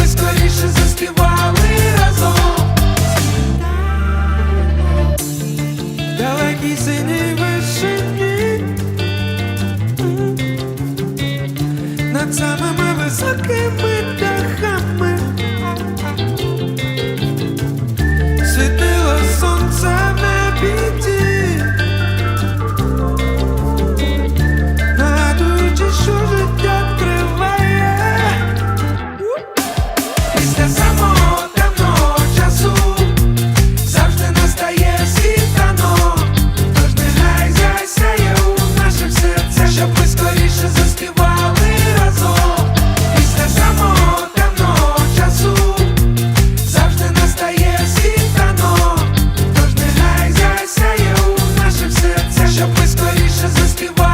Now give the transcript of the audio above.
ми скоріше заспівали разом. Далекій синій вишині над самими високими щоб ми скоріше заспівали.